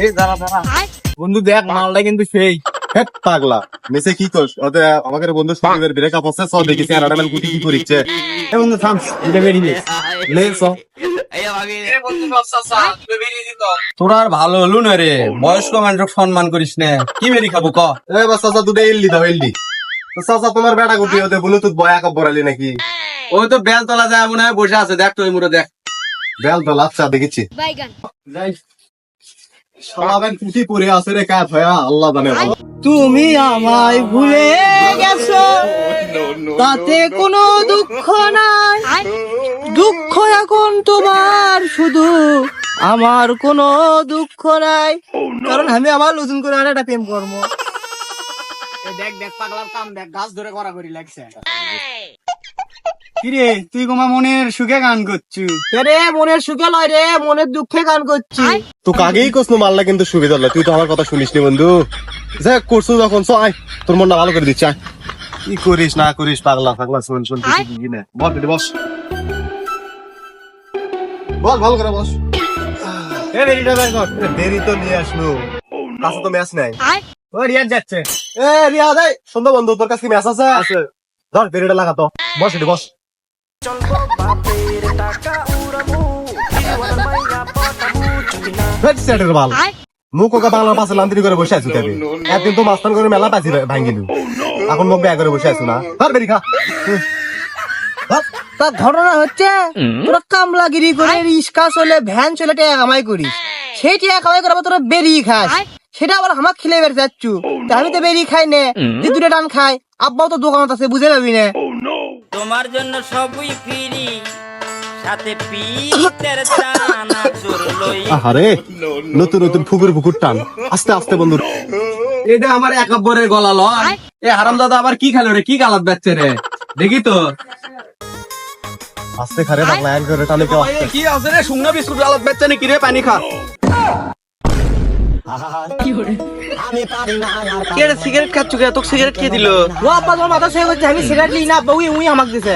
এই দাঁড়া দাঁড়া। বন্ধু দেখ মালটা কিন্তু সেই। হেট পাগলা। মেসে কি করছ ওদের আমাদের বন্ধু সুদীপের ব্রেকআপ হচ্ছে সব দেখেছি আর আডামেল গুটি কি করিচ্ছে। এ বন্ধু থাম। এটা বেরিয়ে লে চ। তোরা আর ভালো হলো না রে। বয়স্ক মানুষ সম্মান করিস না। কি মেরি খাব ক? এ বাস চাচা দুটো এলডি দাও এলডি তো চাচা তোমার বেটা গুটি ওদের ব্লুটুথ বয়া কাপ বরালি নাকি? ওই তো বেল তলা যায় মনে হয় বসে আছে। দেখ তো ওই মুড়ে দেখ। বেল তো লাচ্চা দেখেছি বাইগান। যাই। শালাবেন কুটি পরে আছে রে কাজ হয়া আল্লাহ জানে তুমি আমায় ভুলে গেছো তাতে কোনো দুঃখ নাই। দুঃখ এখন তোমার শুধু আমার কোনো দুঃখ নাই। কারণ আমি আবার নতুন করে আর একটা প্রেম করব। দেখ দেখ পাগলার কাম দেখ গাছ ধরে করা করি লাগছে কিরে তুই তোমার মনের সুখে গান করছু? রে মনের সুখে লয় রে মনের দুঃখে গান করছি। তো কাগেই কোসনো মারলা কিন্তু সুবিধা হলো তুই তো আমার কথা শুনিস নি বন্ধু। যা করছ যখন সো আয়। তোর মনটা ভালো করে দিচ্ছে আয়। কি করিস না করিস পাগলা পাগলা শুন শুন কিছু কি না। বল বেটি বস। বল ভালো করে বস। এ বেরিটা বের কর। দেরি তো নিয়ে আসলো। কাছে তো ম্যাচ নাই। ও রিয়াজ যাচ্ছে। এ রিয়া দে সুন্দর বন্ধু তোর কাছে ম্যাচ আছে? আছে। ধর বেরিটা লাগা তো। বস এটি বস। হেড সেটের বাল মুখ ওকে বাংলার পাশে লান্তিরি করে বসে আছো তবে একদিন তো মাস্তান করে মেলা পাইছি ভাঙ্গিলু। এখন মুখ ব্যাগ করে বসে আছো না? ধর বেরি খা তার ঘটনা হচ্ছে তোরা কামলাগিরি করে রিক্সা চলে ভ্যান চলে টাকা কামাই করিস। সেই টাকা কামাই করার পর তোরা বেরিয়ে খাস। সেটা আবার আমার খেলে বের যাচ্ছু। তা আমি তো বেরিয়ে খাই নে। যে দুটো টান খাই আব্বাও তো দোকানত আছে বুঝে পাবি না। তোমার জন্য সবই ফিরি। সাথে পিতের টানা চানা চুরলই আরে নতুন নতুন ফুকুর ফুকুর টান। আস্তে আস্তে বন্ধু। এটা আমার একাব্বরের গলা লয়। এ হারাম দাদা আবার কি খেলো রে? কি গালাত বেচছে রে? দেখি তো। আস্তে খারে এক করে টানে কি আছে রে? শুকনো বিস্কুট গালাত বেচছে নাকি রে? পানি খা। সিগারেট খাচ্ছ কে তোকে সিগারেট কে দিল ও আব্বা তোমার মাথা সে করছে আমি সিগারেট নিই না আব্বা উই উই আমাকে দিছে